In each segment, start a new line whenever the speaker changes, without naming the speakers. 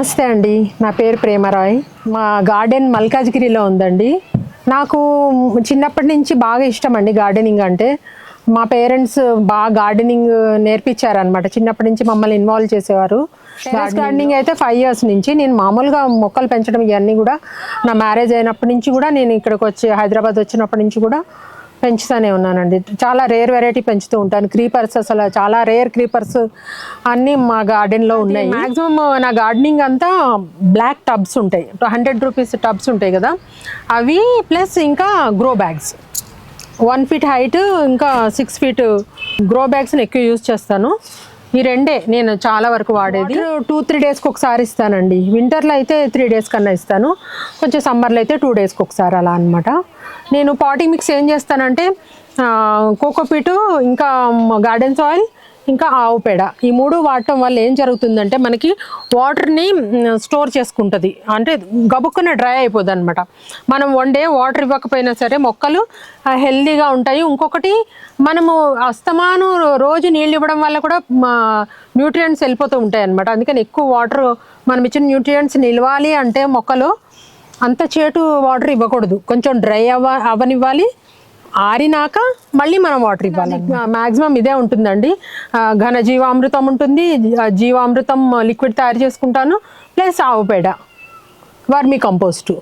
నమస్తే అండి. నా పేరు ప్రేమరాయ్. మా గార్డెన్ మల్కాజ్గిరిలో ఉందండి. నాకు చిన్నప్పటి నుంచి బాగా ఇష్టం అండి గార్డెనింగ్ అంటే. మా పేరెంట్స్ బాగా గార్డెనింగ్ నేర్పించారనమాట చిన్నప్పటి నుంచి మమ్మల్ని ఇన్వాల్వ్ చేసేవారు. గార్డెనింగ్ అయితే ఫైవ్ ఇయర్స్ నుంచి నేను మామూలుగా మొక్కలు పెంచడం ఇవన్నీ కూడా నా మ్యారేజ్ అయినప్పటి నుంచి కూడా నేను ఇక్కడికి వచ్చి హైదరాబాద్ వచ్చినప్పటి నుంచి కూడా పెంచుతూనే ఉన్నానండి. చాలా రేర్ వెరైటీ పెంచుతూ ఉంటాను. క్రీపర్స్ అసలు చాలా రేర్ క్రీపర్స్ అన్నీ మా గార్డెన్లో ఉన్నాయి. మ్యాక్సిమం నా గార్డెనింగ్ అంతా బ్లాక్ టబ్స్ ఉంటాయి. హండ్రెడ్ రూపీస్ టబ్స్ ఉంటాయి కదా. అవి ప్లస్ ఇంకా grow bags one feet height ఇంకా సిక్స్ ఫీట్ గ్రో బ్యాగ్స్ని ఎక్కువ యూజ్ చేస్తాను. ఈ రెండే నేను చాలా వరకు వాడేది. టూ త్రీ డేస్కి ఒకసారి ఇస్తానండి. వింటర్లో అయితే త్రీ డేస్ కన్నా ఇస్తాను. కొంచెం సమ్మర్లో అయితే టూ డేస్కి ఒకసారి అలా అనమాట నేను పాటీ మిక్స్ ఏం చేస్తానంటే కోకోపీటు ఇంకా గార్డెన్ సాయిల్ ఇంకా ఆవు పేడ. ఈ మూడు వాడటం వల్ల ఏం జరుగుతుందంటే మనకి వాటర్ని స్టోర్ చేసుకుంటుంది. అంటే గబుక్కున డ్రై అయిపోద్ది అనమాట మనం వండే వాటర్ ఇవ్వకపోయినా సరే మొక్కలు హెల్దీగా ఉంటాయి. ఇంకొకటి మనము అస్తమాను రోజు నీళ్ళు ఇవ్వడం వల్ల కూడా న్యూట్రియంట్స్ వెళ్ళిపోతూ ఉంటాయి అనమాట అందుకని ఎక్కువ వాటర్ మనం ఇచ్చిన న్యూట్రియంట్స్ నిలవాలి అంటే మొక్కలు అంత చేటు వాటర్ ఇవ్వకూడదు. కొంచెం డ్రై అవ్వ అవ్వనివ్వాలి ఆరినాక మళ్ళీ మనం వాటర్ ఇవ్వాలి. మ్యాక్సిమం ఇదే ఉంటుందండి. ఘన జీవామృతం ఉంటుంది. జీవామృతం లిక్విడ్ తయారు చేసుకుంటాను. ప్లస్ ఆవు పేడ వర్మి కంపోస్టు.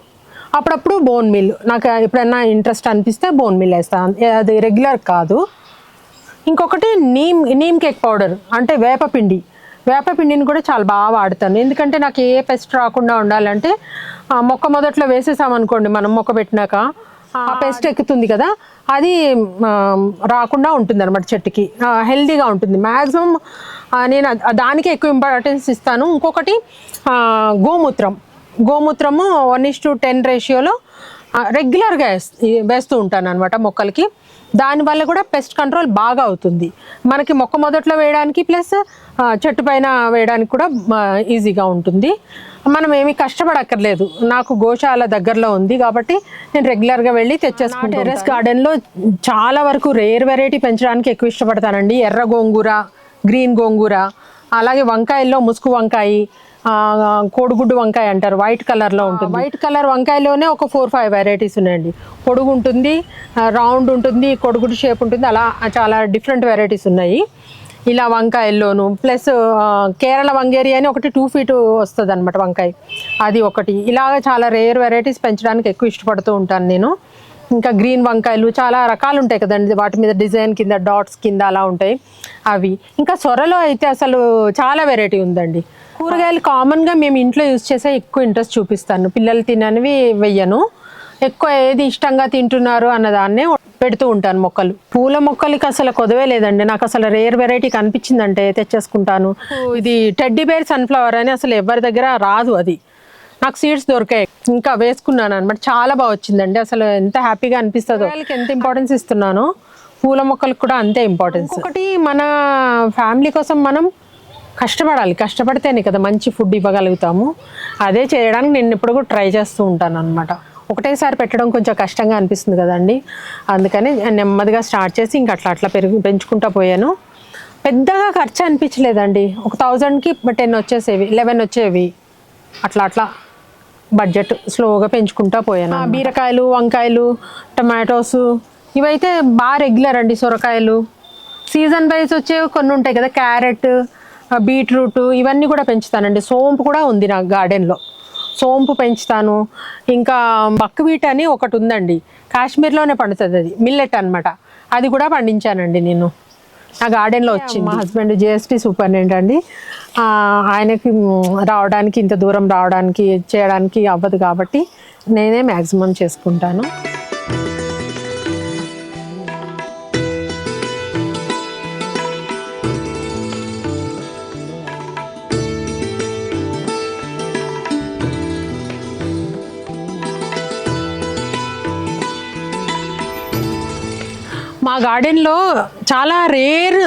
అప్పుడప్పుడు బోన్ మిల్ నాకు ఎప్పుడైనా ఇంట్రెస్ట్ అనిపిస్తే బోన్ మిల్ వేస్తాను అది రెగ్యులర్ కాదు. ఇంకొకటి నీమ్ నీమ్ కేక్ పౌడర్ అంటే వేపపిండి వేపపిండిని కూడా చాలా బాగా వాడతాను. ఎందుకంటే నాకు ఏ పెస్ట్ రాకుండా ఉండాలంటే మొక్క మొదట్లో వేసేసామనుకోండి మనం మొక్క పెట్టినాక ఆ పెస్ట్ ఎక్కుతుంది కదా అది రాకుండా ఉంటుంది అనమాట చెట్టుకి హెల్దీగా ఉంటుంది. మ్యాక్సిమం నేను దానికే ఎక్కువ ఇంపార్టెన్స్ ఇస్తాను. ఇంకొకటి గోమూత్రం. గోమూత్రము వన్ ఇస్ టు టెన్ రేషియోలో రెగ్యులర్గా వేస్తూ ఉంటాను అనమాట మొక్కలకి. దానివల్ల కూడా పెస్ట్ కంట్రోల్ బాగా అవుతుంది. మనకి మొక్క మొదట్లో వేయడానికి ప్లస్ చెట్టు పైన వేయడానికి కూడా ఈజీగా ఉంటుంది. మనం ఏమీ కష్టపడక్కర్లేదు. నాకు గోశాల దగ్గరలో ఉంది కాబట్టి నేను రెగ్యులర్గా వెళ్ళి తెచ్చేసుకుంటాను టెరెస్ గార్డెన్లో చాలా వరకు రేర్ వెరైటీ పెంచడానికి ఎక్కువ ఇష్టపడతానండి. ఎర్ర గోంగూర గ్రీన్ గోంగూర అలాగే వంకాయల్లో ముసుగు వంకాయ కోడిగుడ్డు వంకాయ అంటారు. వైట్ కలర్లో ఉంటుంది. వైట్ కలర్ వంకాయలోనే ఒక ఫోర్ ఫైవ్ వెరైటీస్ ఉన్నాయండి. పొడుగు ఉంటుంది రౌండ్ ఉంటుంది కొడుగుడ్డు షేప్ ఉంటుంది అలా చాలా డిఫరెంట్ వెరైటీస్ ఉన్నాయి. ఇలా వంకాయల్లోను ప్లస్ కేరళ వంగేరి అని ఒకటి టూ ఫీట్ వస్తుంది అనమాట వంకాయ. అది ఒకటి. ఇలాగ చాలా రేర్ వెరైటీస్ పెంచడానికి ఎక్కువ ఇష్టపడుతూ ఉంటాను నేను. ఇంకా గ్రీన్ వంకాయలు చాలా రకాలు ఉంటాయి కదండి. వాటి మీద డిజైన్ కింద డాట్స్ కింద అలా ఉంటాయి. అవి. ఇంకా సొరలో అయితే అసలు చాలా వెరైటీ ఉందండి. కూరగాయలు కామన్గా మేము ఇంట్లో యూజ్ చేసే ఎక్కువ ఇంట్రెస్ట్ చూపిస్తాను. పిల్లలు తిననివి వెయ్యను. ఎక్కువ ఏది ఇష్టంగా తింటున్నారు అన్నదాన్నే పెడుతూ ఉంటాను మొక్కలు. పూల మొక్కలకి అసలు కొదవే లేదండి. నాకు అసలు రేర్ వెరైటీ కనిపించిందంటే తెచ్చేసుకుంటాను. ఇది టెడ్డీ బేర్ సన్ఫ్లవర్ అని అసలు ఎవరి దగ్గర రాదు అది. నాకు సీడ్స్ దొరికాయి. ఇంకా వేసుకున్నాను అనమాట చాలా బాగా వచ్చిందండి. అసలు ఎంత హ్యాపీగా అనిపిస్తుందో. వాళ్ళకి ఎంత ఇంపార్టెన్స్ ఇస్తున్నానో. పూల మొక్కలకు కూడా అంతే ఇంపార్టెన్స్. ఒకటి మన ఫ్యామిలీ కోసం మనం కష్టపడాలి. కష్టపడితేనే కదా మంచి ఫుడ్ ఇవ్వగలుగుతాము. అదే చేయడానికి నేను ఇప్పుడు కూడా ట్రై చేస్తూ ఉంటాను అనమాట ఒకటేసారి పెట్టడం కొంచెం కష్టంగా అనిపిస్తుంది కదండి. అందుకని నెమ్మదిగా స్టార్ట్ చేసి ఇంకా అట్లా అట్లా పెరుగు పెంచుకుంటా పోయాను. పెద్దగా ఖర్చు అనిపించలేదండి. ఒక థౌజండ్కి టెన్ వచ్చేసేవి లెవెన్ వచ్చేవి. అట్లా అట్లా బడ్జెట్ స్లోగా పెంచుకుంటా పోయాను బీరకాయలు వంకాయలు టమాటోస్ ఇవైతే బాగా రెగ్యులర్ అండి సొరకాయలు. సీజన్ వైజ్ వచ్చేవి కొన్ని ఉంటాయి కదా క్యారెట్ బీట్రూట్ ఇవన్నీ కూడా పెంచుతానండి. సోంపు కూడా ఉంది నా గార్డెన్లో. సోంపు పెంచుతాను. ఇంకా బక్వీట్ అని ఒకటి ఉందండి. కాశ్మీర్లోనే పండుతుంది అది. మిల్లెట్ అన్నమాట. అది కూడా పండించానండి నేను. నా గార్డెన్లో వచ్చింది. మా హస్బెండ్ జేఎస్పీ సూపరింటెండెంట్ అండి. ఆయనకి రావడానికి ఇంత దూరం రావడానికి చేయడానికి అవ్వదు కాబట్టి నేనే మ్యాక్సిమం చేసుకుంటాను. గార్డెన్లో చాలా రేర్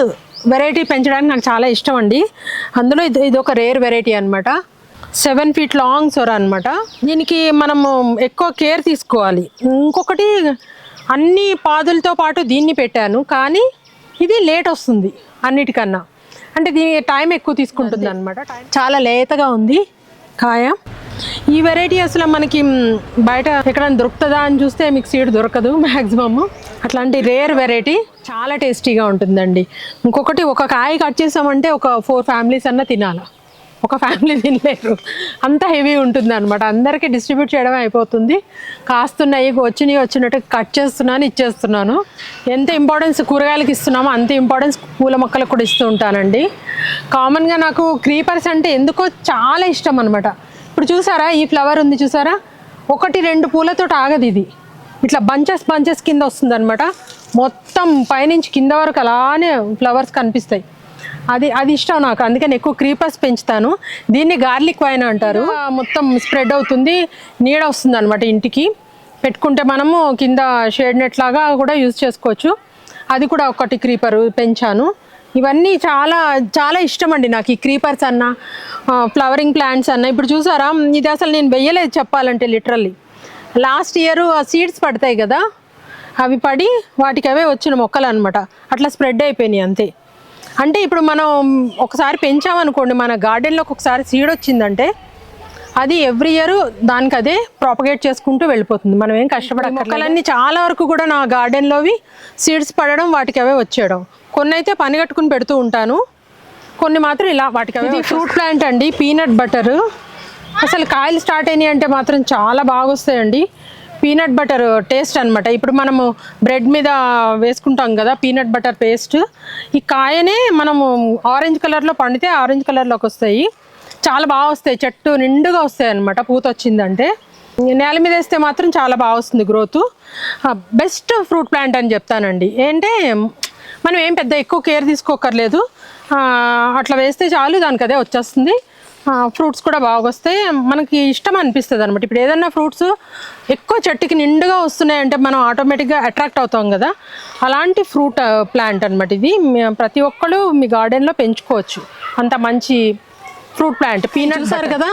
వెరైటీ పెంచడానికి నాకు చాలా ఇష్టం అండి. అందులో ఇది ఇది ఒక రేర్ వెరైటీ అనమాట సెవెన్ ఫీట్ లాంగ్ సొర అనమాట దీనికి మనము ఎక్కువ కేర్ తీసుకోవాలి. ఇంకొకటి అన్ని పాదులతో పాటు దీన్ని పెట్టాను. కానీ ఇది లేట్ వస్తుంది అన్నిటికన్నా. అంటే దీని టైం ఎక్కువ తీసుకుంటుంది అనమాట చాలా లేతగా ఉంది. కాయ. ఈ వెరైటీ అసలు మనకి బయట ఎక్కడైనా దొరుకుతుందా అని చూస్తే మీకు సీడ్ దొరకదు మ్యాక్సిమమ్ అట్లాంటి రేర్ వెరైటీ చాలా టేస్టీగా ఉంటుందండి. ఇంకొకటి ఒక కాయ కట్ చేసామంటే ఒక ఫోర్ ఫ్యామిలీస్ అన్న తినాలి. ఒక ఫ్యామిలీ తినలేరు. అంత హెవీ ఉంటుంది అనమాట అందరికీ డిస్ట్రిబ్యూట్ చేయడం అయిపోతుంది. కాస్తున్నాయి వచ్చినవి వచ్చినట్టు కట్ చేస్తున్నాను ఇచ్చేస్తున్నాను. ఎంత ఇంపార్టెన్స్ కూరగాయలకు ఇస్తున్నామో అంత ఇంపార్టెన్స్ పూల మొక్కలకు కూడా ఇస్తూ ఉంటానండి. కామన్గా నాకు క్రీపర్స్ అంటే ఎందుకో చాలా ఇష్టం అనమాట ఇప్పుడు చూసారా ఈ ఫ్లవర్ ఉంది చూసారా? ఒకటి రెండు పూలతో ఆగదు ఇది. ఇట్లా బంచెస్ బంచెస్ కింద వస్తుంది అనమాట మొత్తం పైనుంచి కింద వరకు అలానే ఫ్లవర్స్ కనిపిస్తాయి. అది అది ఇష్టం నాకు. అందుకని ఎక్కువ క్రీపర్స్ పెంచుతాను. దీన్ని గార్లిక్ వైన్ అంటారు. మొత్తం స్ప్రెడ్ అవుతుంది. నీడ వస్తుంది అనమాట ఇంటికి. పెట్టుకుంటే మనము కింద షేడ్ నెట్ లాగా కూడా యూజ్ చేసుకోవచ్చు. అది కూడా ఒకటి క్రీపర్ పెంచాను. ఇవన్నీ చాలా చాలా ఇష్టం అండి నాకు ఈ క్రీపర్స్ అన్న ఫ్లవరింగ్ ప్లాంట్స్ అన్న. ఇప్పుడు చూసారా? ఇది అసలు నేను వెయ్యలేదు చెప్పాలంటే లిటరల్లీ లాస్ట్ ఇయర్ ఆ సీడ్స్ పడతాయి కదా? అవి పడి వాటికి అవే వచ్చిన మొక్కలు అనమాట అట్లా స్ప్రెడ్ అయిపోయినాయి అంతే. అంటే ఇప్పుడు మనం ఒకసారి పెంచామనుకోండి మన గార్డెన్లోకి ఒకసారి సీడ్ వచ్చిందంటే అది ఎవ్రీ ఇయర్ దానికి అదే ప్రాపగేట్ చేసుకుంటూ వెళ్ళిపోతుంది. మనం ఏం కష్టపడ మొక్కలన్నీ చాలా వరకు కూడా నా గార్డెన్లోవి సీడ్స్ పడడం వాటికి అవే వచ్చేయడం. కొన్ని అయితే పని కట్టుకుని పెడుతూ ఉంటాను. కొన్ని మాత్రం ఇలా వాటికి ఇది ఫ్రూట్ ప్లాంట్ అండి పీనట్ బటర్. అసలు కాయలు స్టార్ట్ అయినాయి అంటే మాత్రం చాలా బాగా వస్తాయండి పీనట్ బటర్ టేస్ట్ అన్నమాట. ఇప్పుడు మనము బ్రెడ్ మీద వేసుకుంటాం కదా పీనట్ బటర్ పేస్ట్. ఈ కాయనే మనము ఆరెంజ్ కలర్లో పండితే ఆరెంజ్ కలర్లోకి వస్తాయి. చాలా బాగా వస్తాయి. చెట్టు నిండుగా వస్తాయి అనమాట పూత వచ్చిందంటే నేల మీద వేస్తే మాత్రం చాలా బాగా వస్తుంది గ్రోత్. బెస్ట్ ఫ్రూట్ ప్లాంట్ అని చెప్తానండి. ఏంటంటే మనం ఏం పెద్ద ఎక్కువ కేర్ తీసుకోకర్లేదు అట్లా వేస్తే చాలు దానికి అదే వచ్చేస్తుంది. ఫ్రూట్స్ కూడా బాగా వస్తాయి మనకి ఇష్టం అనిపిస్తుంది అనమాట ఇప్పుడు ఏదన్నా ఫ్రూట్స్ ఎక్కువ చెట్టుకి నిండుగా వస్తున్నాయంటే మనం ఆటోమేటిక్గా అట్రాక్ట్ అవుతాం కదా. అలాంటి ఫ్రూట్ ప్లాంట్ అనమాట ఇది. ప్రతి ఒక్కళ్ళు మీ గార్డెన్లో పెంచుకోవచ్చు. అంత మంచి ఫ్రూట్ ప్లాంట్. పీనట్ సార్ కదా?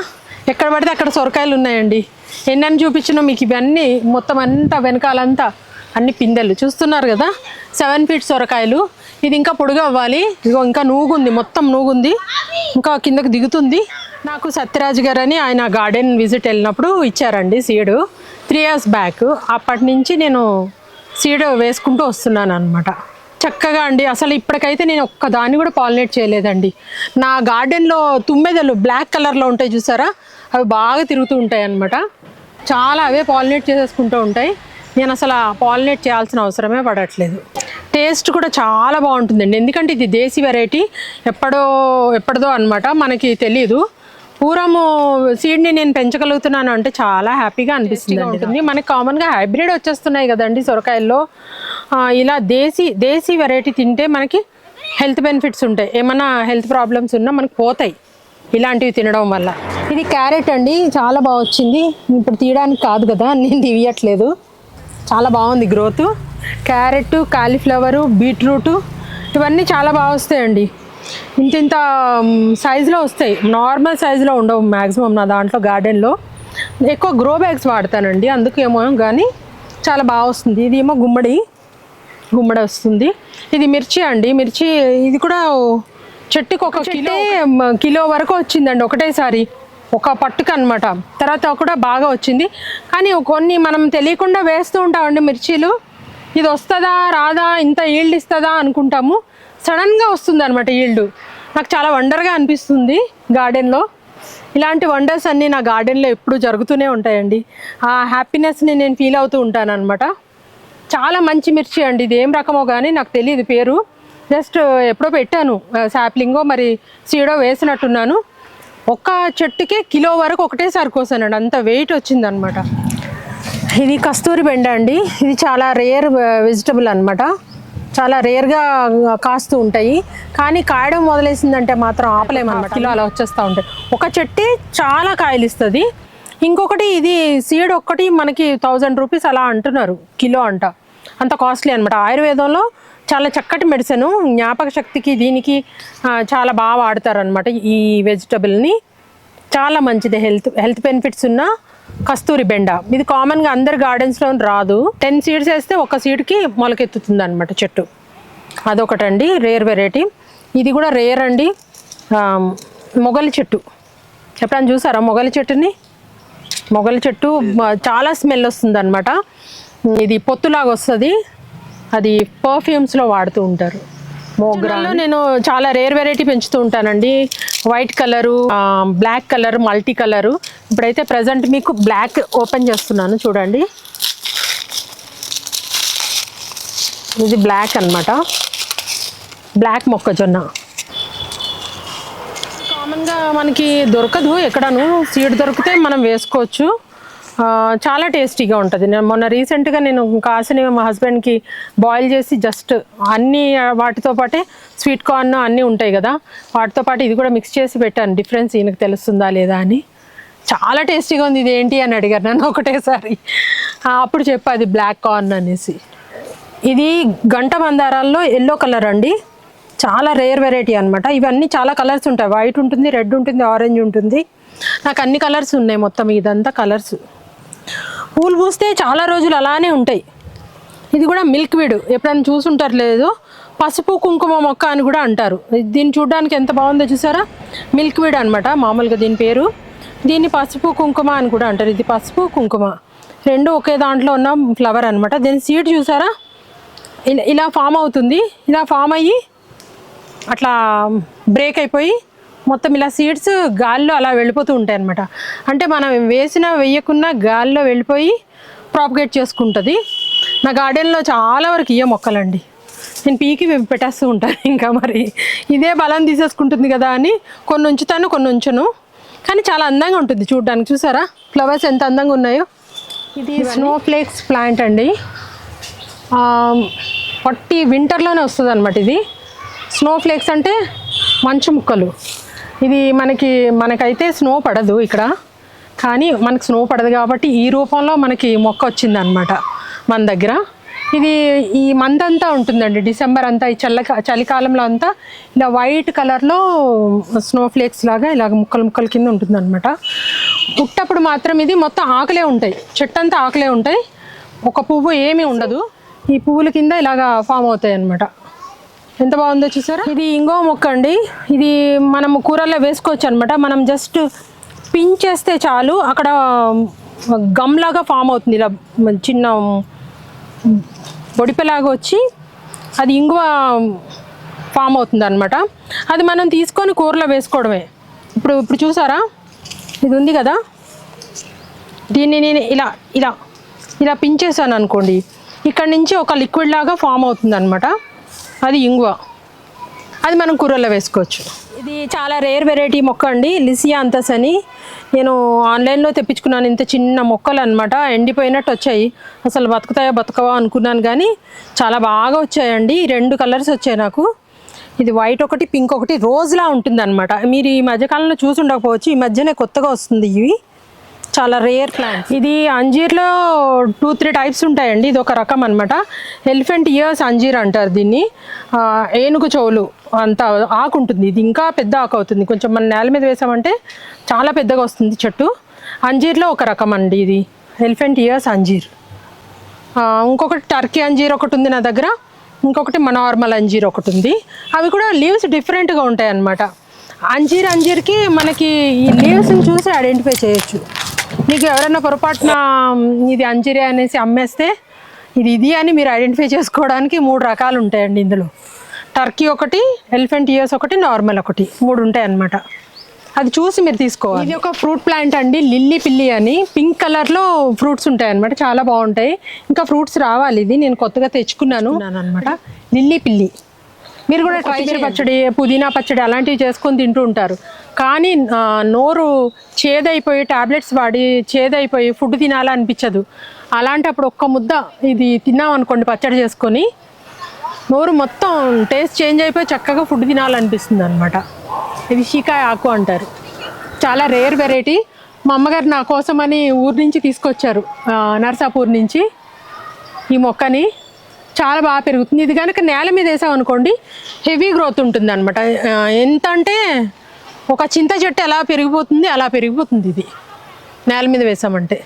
ఎక్కడ పడితే అక్కడ సొరకాయలు ఉన్నాయండి. ఎన్నని చూపించినా మీకు ఇవన్నీ మొత్తం అంతా వెనకాలంతా అన్ని పిందెలు. చూస్తున్నారు కదా? సెవెన్ ఫీట్ సొరకాయలు. ఇది ఇంకా పొడుగు అవ్వాలి. ఇదిగో ఇంకా నూగుంది మొత్తం నూగుంది. ఇంకా కిందకు దిగుతుంది. నాకు సత్యరాజ్ గారు అని ఆయన గార్డెన్ విజిట్ వెళ్ళినప్పుడు ఇచ్చారండి సీడు. త్రీ ఇయర్స్ బ్యాక్ అప్పటి నుంచి నేను సీడ్ వేసుకుంటూ వస్తున్నాను అనమాట చక్కగా అండి. అసలు ఇప్పటికైతే నేను ఒక్క దాన్ని కూడా పాలినేట్ చేయలేదండి. నా గార్డెన్లో తుమ్మెదలు బ్లాక్ కలర్లో ఉంటాయి చూసారా? అవి బాగా తిరుగుతూ ఉంటాయి అన్నమాట చాలా అవే పాలినేట్ చేసేసుకుంటూ ఉంటాయి. నేను అసలు పాలినేట్ చేయాల్సిన అవసరమే పడట్లేదు. టేస్ట్ కూడా చాలా బాగుంటుందండి. ఎందుకంటే ఇది దేశీ వెరైటీ ఎప్పుడో ఎప్పటిదో అనమాట మనకి తెలియదు పూర్వము సీడ్ని నేను పెంచగలుగుతున్నాను అంటే చాలా హ్యాపీగా అనిపిస్తుంది ఉంటుంది? మనకి కామన్గా హైబ్రిడ్ వచ్చేస్తున్నాయి కదండి సొరకాయల్లో. ఇలా దేశీ దేశీ వెరైటీ తింటే మనకి హెల్త్ బెనిఫిట్స్ ఉంటాయి. ఏమైనా హెల్త్ ప్రాబ్లమ్స్ ఉన్నా మనకి పోతాయి ఇలాంటివి తినడం వల్ల. ఇది క్యారెట్ అండి. చాలా బాగా వచ్చింది. ఇప్పుడు తీయడానికి కాదు కదా. నేను తీయట్లేదు. చాలా బాగుంది గ్రోత్ క్యారెట్ కాలీఫ్లవరు బీట్రూట్ ఇవన్నీ చాలా బాగా వస్తాయండి. ఇంత ఇంత సైజులో వస్తాయి. నార్మల్ సైజులో ఉండవు మ్యాక్సిమం నా దాంట్లో గార్డెన్లో. ఎక్కువ గ్రో బ్యాగ్స్ వాడతానండి. అందుకేమో కానీ చాలా బాగా వస్తుంది. ఇది ఏమో గుమ్మడి గుమ్మడి వస్తుంది. ఇది మిర్చి అండి. మిర్చి ఇది కూడా చెట్టుకు ఒక కిలో కిలో వరకు వచ్చిందండి ఒకటేసారి. ఒక పట్టుకు అనమాట తర్వాత కూడా బాగా వచ్చింది. కానీ కొన్ని మనం తెలియకుండా వేస్తూ ఉంటామండి మిర్చీలు. ఇది వస్తుందా రాదా ఇంత ఈల్డ్ ఇస్తుందా అనుకుంటాము. సడన్గా వస్తుంది అనమాట ఈల్డ్. నాకు చాలా వండర్గా అనిపిస్తుంది గార్డెన్లో. ఇలాంటి వండర్స్ అన్నీ నా గార్డెన్లో ఎప్పుడూ జరుగుతూనే ఉంటాయండి. ఆ హ్యాపీనెస్ని నేను ఫీల్ అవుతూ ఉంటాను అనమాట చాలా మంచి మిర్చి అండి ఇది ఏం రకమో కానీ నాకు తెలియదు పేరు. జస్ట్ ఎప్పుడో పెట్టాను శాప్లింగో మరి సీడో వేసినట్టున్నాను. ఒక్క చెట్టుకే కిలో వరకు ఒకటేసారి కోసానండి అంత వెయిట్ వచ్చిందనమాట ఇది కస్తూరి బెండ అండి. ఇది చాలా రేర్ వెజిటబుల్ అనమాట చాలా రేర్గా uh, కాస్తూ ఉంటాయి. కానీ కాయడం మొదలేసిందంటే మాత్రం ఆపలేమన్నమాట కిలో అలా వచ్చేస్తూ ఉంటాయి. ఒక చెట్టు చాలా కాయలు ఇస్తుంది ఇంకొకటి ఇది సీడ్ ఒక్కటి మనకి థౌజండ్ రూపీస్ అలా అంటున్నారు. కిలో అంట. అంత కాస్ట్లీ అనమాట ఆయుర్వేదంలో చాలా చక్కటి మెడిసిన్ జ్ఞాపక శక్తికి దీనికి uh, చాలా బాగా వాడతారు అనమాట ఈ వెజిటబుల్ని చాలా మంచిది. హెల్త్ హెల్త్ బెనిఫిట్స్ ఉన్నా కస్తూరి బెండ. ఇది కామన్గా అందరి గార్డెన్స్లో లో రాదు. టెన్ సీడ్స్ వేస్తే ఒక సీడ్కి మొలకెత్తుతుంది అనమాట చెట్టు. అదొకటండి రేర్ వెరైటీ ఇది కూడా రేర్ అండి. మొగలి చెట్టు. ఎప్పుడైనా చూసారా మొగలి చెట్టుని? మొగలి చెట్టు చాలా స్మెల్ వస్తుంది అనమాట ఇది పొత్తులాగా వస్తుంది. అది పర్ఫ్యూమ్స్లో వాడుతూ ఉంటారు. మోగ్రాలో నేను చాలా రేర్ వెరైటీ పెంచుతూ ఉంటానండి. White colour black colour multi colour ఇప్పుడైతే ప్రజెంట్ మీకు బ్లాక్ ఓపెన్ చేస్తున్నాను చూడండి. ఇది బ్లాక్ అన్నమాట. బ్లాక్ మొక్కజొన్న. కామన్గా మనకి దొరకదు ఎక్కడను. సీడ్ దొరికితే మనం వేసుకోవచ్చు. చాలా టేస్టీగా ఉంటుంది. నేను మొన్న రీసెంట్గా నేను కాసిన మా హస్బెండ్కి బాయిల్ చేసి జస్ట్ అన్ని వాటితో పాటే స్వీట్ కార్న్ అన్నీ ఉంటాయి కదా వాటితో పాటు ఇది కూడా మిక్స్ చేసి పెట్టాను. డిఫరెన్స్ ఈయనకు తెలుస్తుందా లేదా అని. చాలా టేస్టీగా ఉంది ఇది ఏంటి అని అడిగారు నన్ను ఒకటేసారి. అప్పుడు చెప్పా అది బ్లాక్ కార్న్ అనేసి. ఇది గంట మందారాల్లో ఎల్లో కలర్ అండి. చాలా రేర్ వెరైటీ అనమాట ఇవన్నీ చాలా కలర్స్ ఉంటాయి. వైట్ ఉంటుంది రెడ్ ఉంటుంది ఆరెంజ్ ఉంటుంది. నాకు అన్ని కలర్స్ ఉన్నాయి మొత్తం. ఇదంతా కలర్స్. పూలు పూస్తే చాలా రోజులు అలానే ఉంటాయి. ఇది కూడా మిల్క్ వీడ్. ఎప్పుడైనా చూసుంటారు లేదు? పసుపు కుంకుమ మొక్క అని కూడా అంటారు. దీన్ని చూడడానికి ఎంత బాగుందో చూసారా? మిల్క్ వీడ్ అనమాట మామూలుగా దీని పేరు. దీన్ని పసుపు కుంకుమ అని కూడా అంటారు. ఇది పసుపు కుంకుమ. రెండు ఒకే దాంట్లో ఉన్న ఫ్లవర్ అనమాట దీని సీడ్ చూసారా? ఇలా ఇలా ఫామ్ అవుతుంది. ఇలా ఫామ్ అయ్యి అట్లా బ్రేక్ అయిపోయి మొత్తం ఇలా సీడ్స్ గాల్లో అలా వెళ్ళిపోతూ ఉంటాయి అనమాట అంటే మనం వేసినా వేయకున్నా గాల్లో వెళ్ళిపోయి ప్రాపగేట్ చేసుకుంటుంది. నా గార్డెన్లో చాలా వరకు ఇయ్య మొక్కలండి. నేను పీకి పెట్టేస్తూ ఉంటాను ఇంకా మరి. ఇదే బలం తీసేసుకుంటుంది కదా అని కొన్ని ఉంచుతాను కొన్ని ఉంచను. కానీ చాలా అందంగా ఉంటుంది చూడడానికి. చూసారా? ఫ్లవర్స్ ఎంత అందంగా ఉన్నాయో. ఇది స్నో ఫ్లేక్స్ ప్లాంట్ అండి. పట్టి వింటర్లోనే వస్తుంది అనమాట ఇది. స్నో ఫ్లేక్స్ అంటే మంచు ముక్కలు. ఇది మనకి మనకైతే స్నో పడదు ఇక్కడ. కానీ మనకు స్నో పడదు కాబట్టి ఈ రూపంలో మనకి మొక్క వచ్చిందనమాట మన దగ్గర. ఇది ఈ మంత్ అంతా ఉంటుందండి. డిసెంబర్ అంతా ఈ చల్ల చలికాలంలో అంతా ఇలా వైట్ కలర్లో స్నో ఫ్లేక్స్ లాగా ఇలాగ ముక్కలు ముక్కలు కింద ఉంటుందన్నమాట పుట్టప్పుడు మాత్రం ఇది మొత్తం ఆకులే ఉంటాయి. చెట్టు అంతా ఆకులే ఉంటాయి. ఒక పువ్వు ఏమీ ఉండదు. ఈ పువ్వుల కింద ఇలాగా ఫామ్ అవుతాయి అన్నమాట ఎంత బాగుందో చూసారా? ఇది ఇంగో మొక్క అండి. ఇది మనం కూరల్లో వేసుకోవచ్చు అనమాట మనం జస్ట్ పించేస్తే చాలు. అక్కడ గమ్లాగా ఫామ్ అవుతుంది. ఇలా చిన్న బొడిపెలాగా వచ్చి అది ఇంగువ ఫామ్ అవుతుంది అనమాట అది మనం తీసుకొని కూరలో వేసుకోవడమే. ఇప్పుడు ఇప్పుడు చూసారా? ఇది ఉంది కదా? దీన్ని నేను ఇలా ఇలా ఇలా పించేసాను అనుకోండి. ఇక్కడ నుంచి ఒక లిక్విడ్ లాగా ఫామ్ అవుతుంది అనమాట అది ఇంగువ. అది మనం కూరల్లో వేసుకోవచ్చు. ఇది చాలా రేర్ వెరైటీ మొక్క అండి. లిసియా అంతస్ అని నేను ఆన్లైన్లో తెప్పించుకున్నాను. ఇంత చిన్న మొక్కలు అనమాట ఎండిపోయినట్టు వచ్చాయి. అసలు బతుకుతాయా బతకవా అనుకున్నాను కానీ చాలా బాగా వచ్చాయండి. రెండు కలర్స్ వచ్చాయి నాకు. ఇది వైట్ ఒకటి పింక్ ఒకటి రోజులా ఉంటుంది అనమాట మీరు ఈ మధ్యకాలంలో చూసి ఉండకపోవచ్చు. ఈ మధ్యనే కొత్తగా వస్తుంది ఇవి. చాలా రేర్ ప్లాంట్ ఇది అంజీర్లో టూ త్రీ టైప్స్ ఉంటాయండి. ఇది ఒక రకం అనమాట ఎలిఫెంట్ ఇయర్స్ అంజీర్ అంటారు దీన్ని. ఏనుగు చెవులు అంత ఆకు ఉంటుంది. ఇది ఇంకా పెద్ద ఆకు అవుతుంది. కొంచెం మన నేల మీద వేసామంటే చాలా పెద్దగా వస్తుంది చెట్టు. అంజీర్లో ఒక రకం అండి ఇది. ఎలిఫెంట్ ఇయర్స్ అంజీర్. ఇంకొకటి టర్కీ అంజీర్ ఒకటి ఉంది నా దగ్గర. ఇంకొకటి మన నార్మల్ అంజీర్ ఒకటి ఉంది. అవి కూడా లీవ్స్ డిఫరెంట్గా ఉంటాయి అన్నమాట అంజీర్ అంజీర్కి మనకి ఈ లీవ్స్ని చూసి ఐడెంటిఫై చేయొచ్చు. మీకు ఎవరైనా పొరపాటున ఇది అంజీరే అనేసి అమ్మేస్తే ఇది ఇది అని మీరు ఐడెంటిఫై చేసుకోవడానికి మూడు రకాలు ఉంటాయండి ఇందులో. టర్కీ ఒకటి ఎలిఫెంట్ ఇయర్స్ ఒకటి నార్మల్ ఒకటి. మూడు ఉంటాయి అన్నమాట అది చూసి మీరు తీసుకోవాలి. ఇది ఒక ఫ్రూట్ ప్లాంట్ అండి. లిల్లీ పిల్లి అని. పింక్ కలర్లో ఫ్రూట్స్ ఉంటాయి అనమాట చాలా బాగుంటాయి. ఇంకా ఫ్రూట్స్ రావాలి. ఇది నేను కొత్తగా తెచ్చుకున్నాను. అనమాట లిల్లీ పిల్లి. మీరు కూడా కొత్తిమీర పచ్చడి పుదీనా పచ్చడి అలాంటివి చేసుకొని తింటూ ఉంటారు. కానీ నోరు చేదైపోయి టాబ్లెట్స్ వాడి చేదైపోయి ఫుడ్ తినాలనిపించదు అలాంటప్పుడు ఒక్క ముద్ద ఇది తిన్నాం అనుకోండి పచ్చడి చేసుకొని నోరు మొత్తం టేస్ట్ చేంజ్ అయిపోయి చక్కగా ఫుడ్ తినాలనిపిస్తుంది అనమాట ఇది షీకాయ ఆకు అంటారు. చాలా రేర్ వెరైటీ. మా అమ్మగారు నా కోసమని ఊరు నుంచి తీసుకొచ్చారు నర్సాపూర్ నుంచి ఈ మొక్కని. చాలా బాగా పెరుగుతుంది. ఇది కనుక నేల మీద వేసాం అనుకోండి హెవీ గ్రోత్ ఉంటుంది అనమాట ఎంత అంటే ఒక చింత చెట్టు ఎలా పెరిగిపోతుంది అలా పెరిగిపోతుంది ఇది. నేల మీద వేసామంటే.